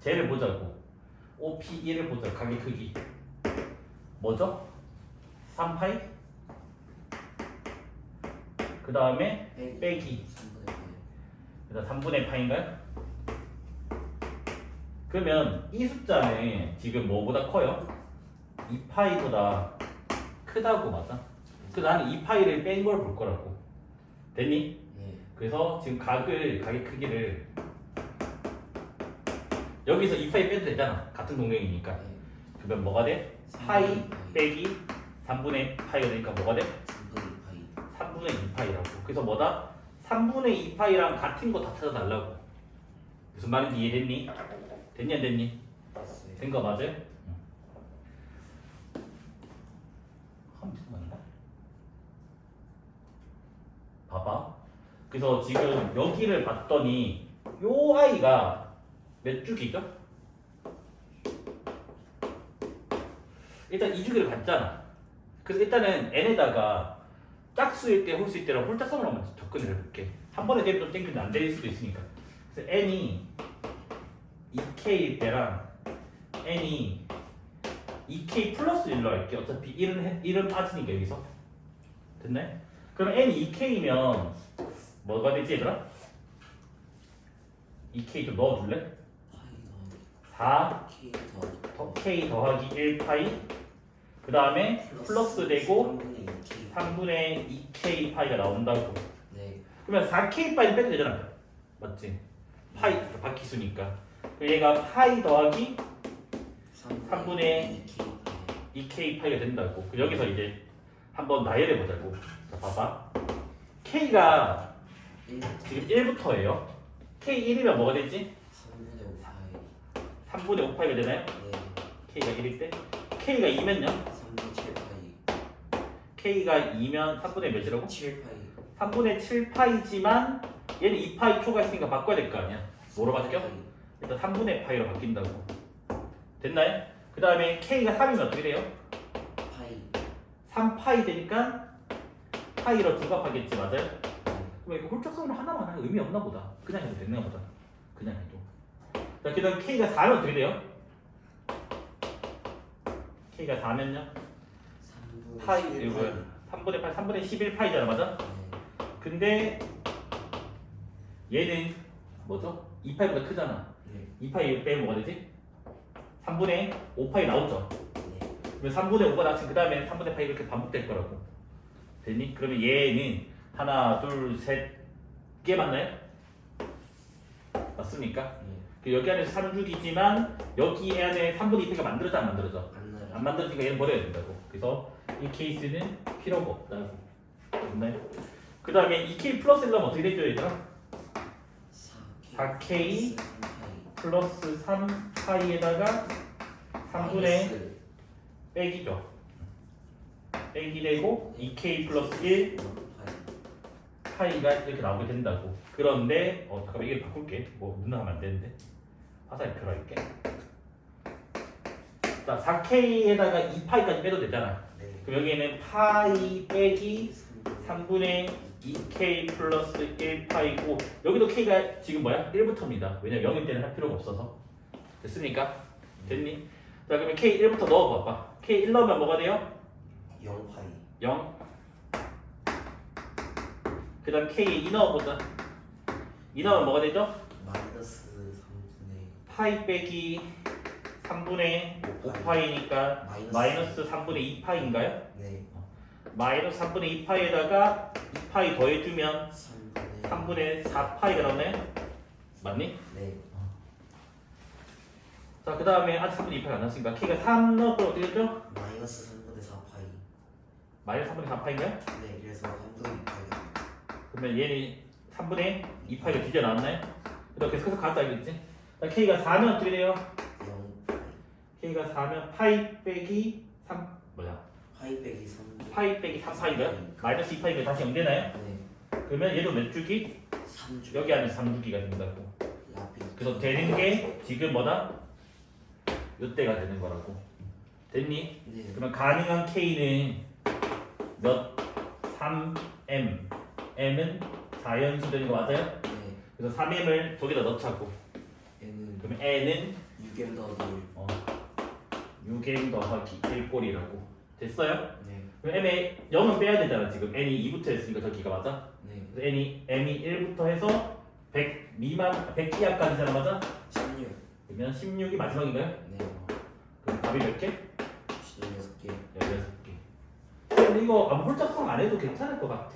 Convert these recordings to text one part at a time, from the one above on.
쟤를 보자고. OP1을 보자. 가게 크기. 뭐죠? 3파이? 그 다음에 빼기. 3분의 1 그다음 3분의 파인가요? 그러면 이 숫자는 지금 뭐보다 커요? 2파이보다 크다고 맞아? 그 나는 2파이를 뺀 걸 볼 거라고 됐니? 네 그래서 지금 각을 각의 크기를 여기서 2파이 빼도 되잖아 같은 동력이니까 네. 그러면 뭐가 돼? 파이 빼기 3분의 파이가 되니까 뭐가 돼? 3분의 2파이 3분의 2파이라고. 그래서 뭐다? 3분의 2파이랑 같은 거 다 찾아달라고. 무슨 말인지 이해됐니? 됐니 안 됐니? 됐어요 된거 맞아요? 응. 하면 되는 거 아닌가? 봐봐. 그래서 지금 여기를 봤더니 요 아이가 몇 주기죠? 일단 이 주기를 봤잖아. 그래서 일단은 n에다가 짝수일 때 홀수일 때랑 홀짝성을 한번 접근을 해볼게. 한 번에 되면 좀 땡기면 안될 수도 있으니까. 그래서 n이 2k일 때랑 n이 2k 플러스 1로 할게. 어차피 1은, 해- 1은 빠지니까 여기서. 됐나요? 그럼 n이 2k면 뭐가 되지 얘들아? 2k 좀 넣어줄래? 파이 4 K 더더 k 더하기 1파이. 그 다음에 플러스 되고 3분의 2K 3분의 2k 파이가 나온다고. 네. 그러면 4k 파이 빼도 되잖아. 맞지? 파이 바퀴수니까. 얘가 파이 더하기 3분의 2K 2k 파이가 된다고. 여기서 이제 한번 나열해 보자고. 자 봐봐. K가 1 지금 1부터예요. K 1이면 뭐가 되지? 3분의 5파이 3분의 5파이가 되나요? 네 k가 1일 때 k가 2면요? 3분의 7파이 k가 2면 3분의 몇이라고? 7파이 3분의 7파이지만 얘는 2파이 초과했으니까 바꿔야 될 거 아니야 뭐로 바뀌어? 일단 3분의 파이로 바뀐다고 됐나요? 그 다음에 k가 3이면 어떻게 돼요? 파이 3파이 되니까 파이로 중갑하겠지 맞아요? 네. 그럼 이거 홀짝성으로 하나만 하면 의미 없나 보다 그냥 해도 됐나 보다 그냥 해도 자 그다음 k가 4면 어떻게 돼요? k가 4면요? 3분의 파이 11 이거 뭐야 3분의 8 3분의 11 파이잖아 맞아? 네. 근데 얘는 뭐죠? 2파이보다 크잖아 네. 2파이 빼면 뭐가 되지? 3분의 5파이 나오죠 네. 그러면 3분의 5가 나왔으면 그 다음에 3분의 파이 이렇게 반복될 거라고 됐니? 그러면 얘는 하나 둘 셋 개 맞나요? 맞습니까? 네. 그 여기 안에서 3주기지만 여기 안에 3분의 2파이가 만들어져 안 만들어져? 안 만들어지니까 얘는 버려야 된다고 그래서 이 케이스는 필요가 없다고 됐나요? 그 다음에 2K 플러스 1은 어떻게 되죠 얘들아? 4K 3파이 플러스 3파이에다가 3분의 빼기죠. 빼기 되고 2k 플러스 1 파이가 이렇게 나오게 된다고. 그런데 어 잠깐만 이걸 바꿀게. 뭐 누나 하면 안 되는데. 화살표 할게. 자 4k에다가 2파이까지 빼도 되잖아. 네. 그럼 여기에는 파이 빼기 3분의 2k 플러스 1파이고 여기도 k가 지금 뭐야? 1부터입니다. 왜냐면 0일 때는 할 필요가 없어서. 됐습니까? 됐니? 자 그러면 k 1부터 넣어봐봐. k 1 넣으면 뭐가 돼요? 0파이 0. 그 다음 k 2 넣어보자. 2 넣으면 뭐가 되죠? 마이너스 3분의 파이 빼기 3분의 5파이니까 마이너스 3분의 2파이인가요? 네. 마이너스 3분의 2파이에다가 2파이 더해주면 3분의 3분의 4파이가 나오네? 맞니? 네. 자, 그 다음에 아직 3분의 2파이가 안 났으니까 k가 3 넣고 어떻게 되죠? 마이너스 3분의 4파이 마이너스 3분의 4파이인가요? 네. 그래서 3분의 2파이가 그러면 얘는 3분의 2파이가 뒤져 나왔나요? 그다음 계속해서 가자 알겠지? 자, k가 4면 어떻게 돼요? 0파이 k가 4면 파이 빼기 3 뭐야? 파이 빼기 3 파이 빼기 3파이인가요? 마이너스 2파이가 다시 0 되나요? 네. 그러면 얘도 몇 주기? 3주 여기 안에 3주기가 된다고 야비 그래서 되는 게 지금 뭐다? 요때가 되는 거라고 됐니? 네. 그러면 가능한 K는 몇? 3M M은 자연수 되는 거 맞아요? 네. 그래서 3M을 저기다 넣자고 그러면 N은 6게임 더하기 어. 6n 더하기 1꼴이라고 됐어요? 네. 그럼 m에 0은 빼야 되잖아 지금 n이 2부터 했으니까 저기가 맞아? 네. 그래서 n이 m이 1부터 해서 100 미만 100 이하까지잖아 맞아? 16 그러면 16이 마지막인가요? 네. 그럼 답이 몇 개? 16개 16개 근데 이거 아무 홀짝성 안 해도 괜찮을 것 같아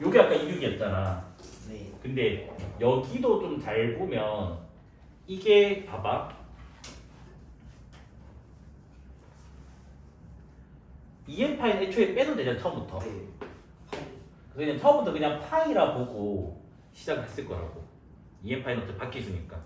요게 아까 26이었잖아 네. 근데 여기도 좀 잘 보면 이게 봐봐 EM 파이는 애초에 빼도 되잖아 처음부터 네. 그래서 그냥 처음부터 그냥 파이라 보고 시작했을 거라고 EM 파이는 어차피 바뀌었으니까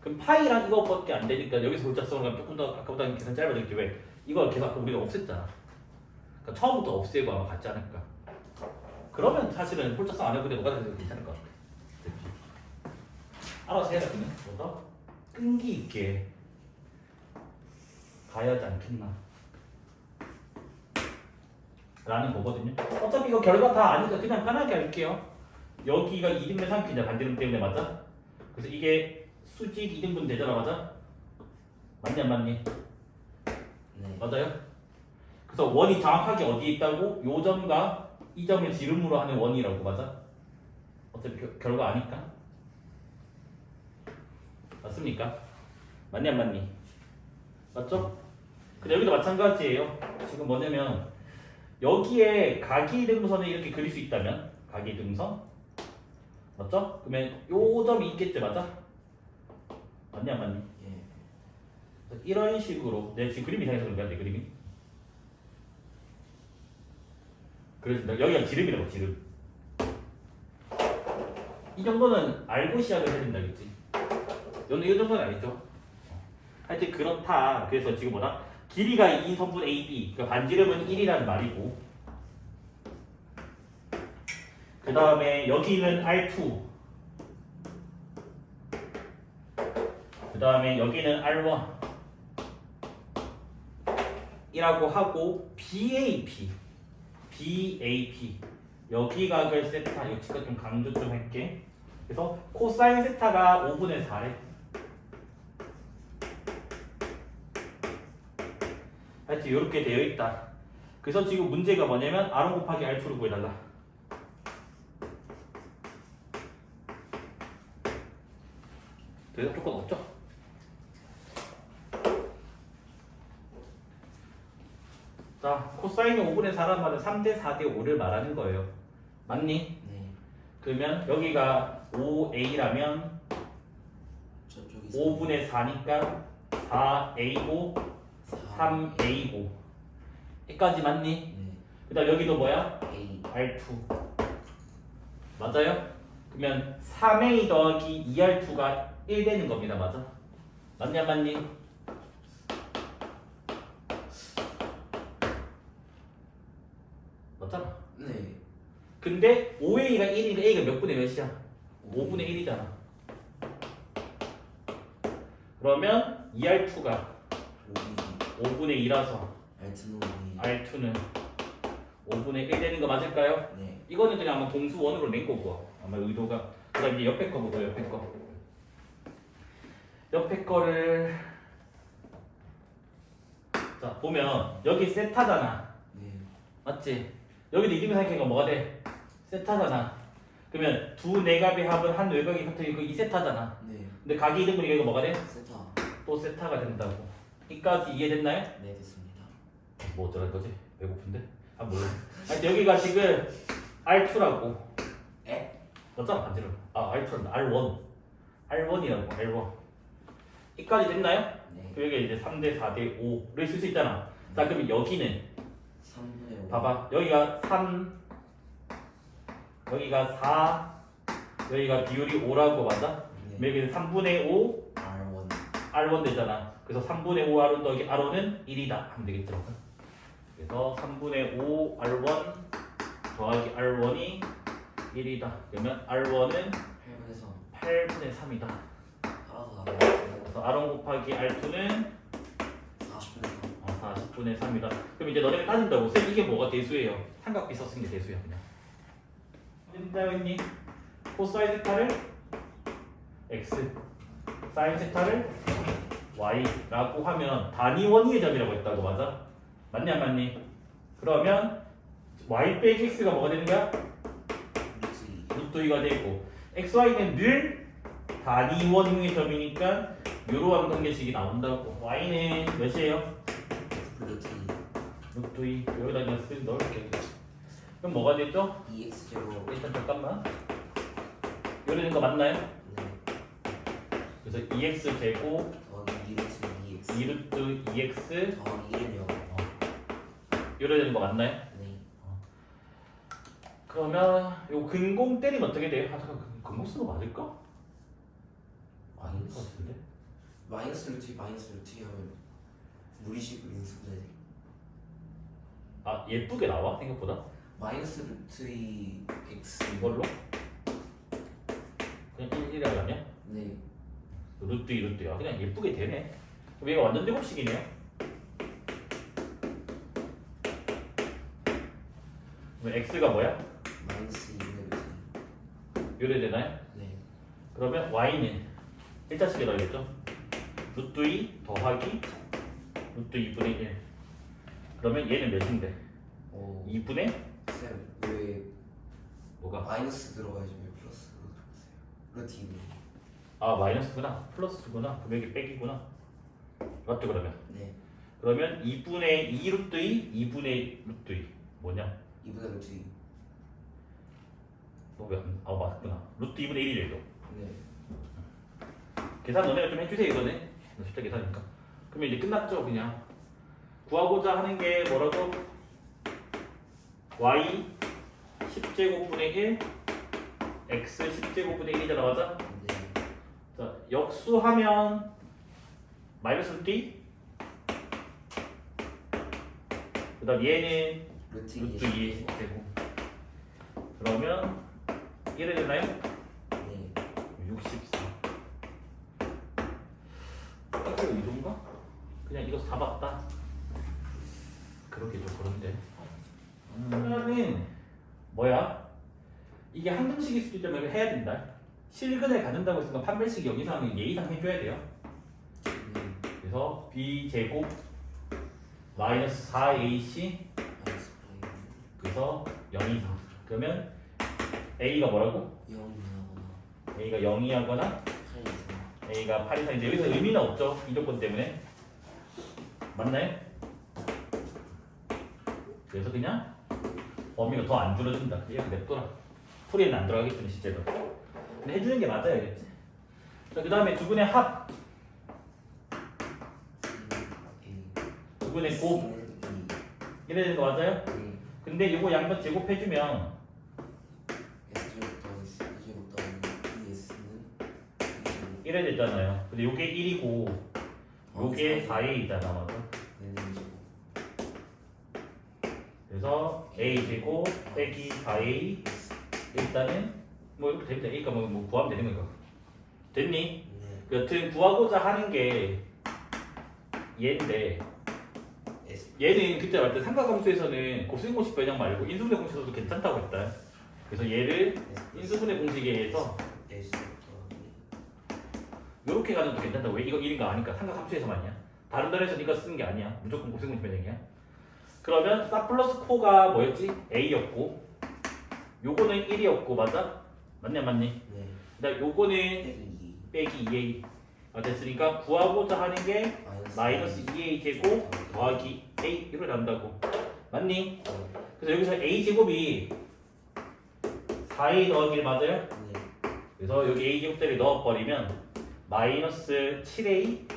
그럼 파이랑 이거밖에 안 되니까 여기서 골자성을 가면 조금 더 아까보다 계산 짧아지겠지 왜? 이걸 계속 아까 우리가 없앴잖아 그러니까 처음부터 없애고 아마 같지 않을까 그러면 사실은 홀짝성 안 해도 돼 뭐가 돼도 괜찮을 것 같아? 알아서 해라 그냥 너가 끈기 있게 가야 하지 않겠나 라는 거거든요 어차피 이거 결과 다 아니까 그냥 편하게 할게요 여기가 2등분 3킬이야 반대름 때문에 맞아? 그래서 이게 수직 2등분 되잖아 맞아? 맞니 안 맞니? 네. 맞아요? 그래서 원이 정확하게 어디에 있다고? 요 점과 이 점을 지름으로 하는 원이라고 맞아? 어차피 겨- 결과 아니까 맞습니까? 맞니 안 맞니? 맞죠? 근데 여기도 마찬가지예요 지금 뭐냐면 여기에 각이 등선을 이렇게 그릴 수 있다면 각이 등선 맞죠? 그러면 요 점이 있겠지 맞아? 맞니 안 맞니? 예. 이런 식으로 내 지금 그림 이상해서 그런 거야 내 그림이 그래서 여기가 지름이라고 지름 이 정도는 알고 시작을 해야 된다겠지 너는 이 정도는 알죠. 하여튼 그렇다. 그래서 지금 뭐다? 길이가 2인 성분 AB 그러니까 반지름은 1이라는 말이고. 그 다음에 여기는 R2 그 다음에 여기는 R1 이라고 하고 BAP BAP 여기 각을 세타. 이거 지금 좀 강조 좀 할게. 그래서 코사인 세타가 5분의 4래 하여튼 이렇게 되어 있다 그래서 지금 문제가 뭐냐면 R1 곱하기 R2를 구해달라 대답 조건 없죠? 자, 코사인이 5분의 4란 말은 3대 4대 5를 말하는 거예요. 맞니? 네. 그러면 여기가 5a라면 저쪽이 5분의 4니까 4a고 3a고 여기까지 맞니? 네. 그 다음 여기도 뭐야? A. R2 맞아요? 그러면 3a 더하기 2r2가 1 되는 겁니다. 맞아? 맞냐 맞니? 맞잖아. 네. 근데 5a가 1이니까 a가 몇 분의 몇이야? 5분의 1이잖아. 그러면 2r2가 5B. 5분의 2라서 알트는 5B. r2는 5분의 1 되는 거 맞을까요? 네. 이거는 그냥 아마 공수 원으로 낸 거고 아마 의도가 그다음 이제 옆에 거 보고 옆에 거 옆에 거를 자 보면 여기 세타잖아 네. 맞지? 여기도 이등분 삼각형이 뭐가 돼? 세타잖아 그러면 두 내각의 합은 한 외곽이 같은 이거 이 세타잖아 네. 근데 각이 이등분이니까 이거 뭐가 돼? 세타. 또 세타가 된다고 이까지 이해됐나요? 네, 됐습니다. 뭐 어쩌랄 거지? 배고픈데? 아 몰라 하여튼 여기가 지금 R2라고 에? 맞잖아 반지름 아 R2란다 R1 R1이라고 R1 이까지 됐나요? 네. 그럼 여기 이제 3대 4대 5를 쓸 수 있잖아 자 그러면 여기는 3분의 5. 봐봐 여기가 3 여기가 4 여기가 비율이 5라고 맞아? 그럼 네. 여기는 3분의 5 R1. R1 되잖아 그래서 3분의 5 R1 더하기 R1은 1이다 하면 되겠죠 그래서 3분의 5 R1 더하기 R1이 1이다 그러면 R1은 8분의 3. 8분의 3이다 알아서. 그래서 R1 곱하기 R2는 40분의 3. 아, 40분의 3이다 그럼 이제 너네가 따진다고 쌤 이게 뭐가 대수예요 삼각비 썼으니 대수야 그냥 된다 했니? 코사인 세타를 X 사인 세타를 y라고 하면 단위 원위의 점이라고 했다고 맞아? 맞니 안 맞니? 그러면 y 빼기 x가 뭐가 되는 거야? 루트 루트 2가 되고 xy는 늘 단위 원위의 점이니까 이러한 관계식이 나온다고 y는 몇이에요? 2 루트 루트 2 여기다 그냥 쓰 넣을게 그럼 뭐가 되죠? 2 2x 제곱 일단 잠깐만 요리는 거 맞나요? 네 그래서 2x 제곱 더하기 2루트 2x 2루트 2x 더하기 1은 0 요리는 거 맞나요? 네 그러면 요 근공 때리면 어떻게 돼요? 아 잠깐 근- 근공수로 맞을까? 아닌 것 같은데 마이너스 루트 2 마이너스 루트 2 하면 무리식으로 인수분해 돼 아 예쁘게 나와 생각보다 마이너스 루트 2 x 이걸로 그냥 1, 1 하려면 네 루트 2 루트야 그냥 예쁘게 되네 얘가 완전 제곱식이네요 그럼 x가 뭐야? 마이너스 2분의 루트 요래 되나요? 2네 그러면 y는 일자 식에 넣어야겠죠? 루트 2 더하기 루트 2분의 1 그러면 얘는 몇인데? 오 2분의 쌤 왜 뭐가? 마이너스 들어가야지 왜 플러스 들어갔어요 루트 2분의 아 마이너스구나. 플러스구나. 여기 빼기구나. 맞죠 그러면? 네. 그러면 2분의 2 루트 2 2분의 루트 2 뭐냐? 2분의 루트 2 너왜 안.. 아 맞구나. 루트 2분의 1이죠 이거. 네. 계산 너네가 좀 해주세요 이거는 너 숫자 계산이니까. 그러면 이제 끝났죠 그냥. 구하고자 하는 게 뭐라고? y 10제곱분의 1 x 10제곱분의 1이잖아 맞아? 역수하면 마이너스 t 그 다음 얘는 루트 2 루트 2의 10제곱 그러면 1에 되나요? 네. 64 이거 이동가? 그냥 이거 다 봤다? 그러게 좀 그런데. 그러면 뭐야? 이게 한등식일 수도 있다면 해야 된다 실근에 갖는다고 했으니까 판별식 여기서는 예의상 해줘야 돼요. 네 그래서 마이너스 4ac 마이너스 5 그래서 0 이상 그러면 a가 뭐라고? 0 이하거나 a가 0이 하거나 8 이상 A가 8 이상인데 여기서 의미는 없죠. 이 조건 때문에. 맞나요? 그래서 그냥 범위가 더 안 줄어든다. 이렇게 냅둬라. 풀이는 안 들어가기 때문에 실제로 해주는 게 맞아야겠지 그 다음에 두 분의 합. 두 분의 곱. 이래 되는 거 맞아요? 네 근데 이거 양변 제곱해주면 S 제곱 더하기 S 제곱 더하기 2S는 이래 되잖아요. 근데 요게 1이고 요게 4A잖아 맞아? 네네 제곱 그래서 A 제곱 빼기 4A 일단은 뭐 이렇게 됩니다. 그러니까 뭐, 뭐 구하면 되는 거니까. 됐니? 네 여튼 구하고자 하는 게 얘인데 얘는 그때 말때 삼각함수에서는 곱셈 공식 변형 말고 인수분해 공식에서도 괜찮다고 했다. 그래서 얘를 인수분해 공식에 의해서 이렇게 가는 것도 괜찮다고. 왜 이거 1인가 아니까 삼각함수에서만이야. 다른 데에서는 이거 쓰는 게 아니야. 무조건 곱셈 공식 변형이야. 그러면 사 플러스 코가 뭐였지? A였고 요거는 1이었고 맞아? 맞냐 맞니? 네. 그다음 요거는 빼기 2 빼기 2a 가 됐으니까 구하고자 하는 게 마이너스 2a 제곱 더하기 a 이렇게 난다고. 맞니? 네. 그래서 여기서 a 제곱이 4a 더하기 1 맞아요? 네. 그래서 여기 a 제곱대를 넣어버리면 마이너스 7a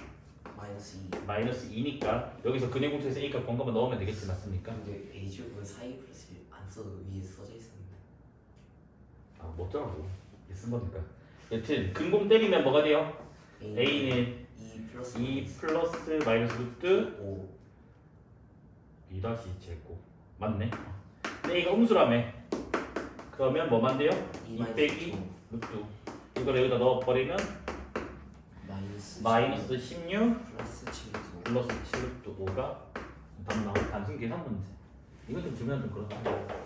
마이너스 2 마이너스 2니까 여기서 근해공식에서 a값 번거만 넣으면 되겠지 맞습니까? 근데 A 제곱은 사이 플러스 안 써도 위에 써져 있었 는데 아 뭐더라고 쓴 거니까 여튼 근공 때리면 뭐가 돼요? a는 2 플러스 2 플러스 마이너스 루트 5 2 다시 제곱. 맞네. 근데 이거 음수라며. 그러면 뭐만 돼요? 2 빼기 루트. 이걸 여기다 넣어버리면 마이너스 마이너스 16 플러스 7 플러스 7 루트 5가 답 나온 단순 계산 문제. 이건 좀 주면 좀 그렇다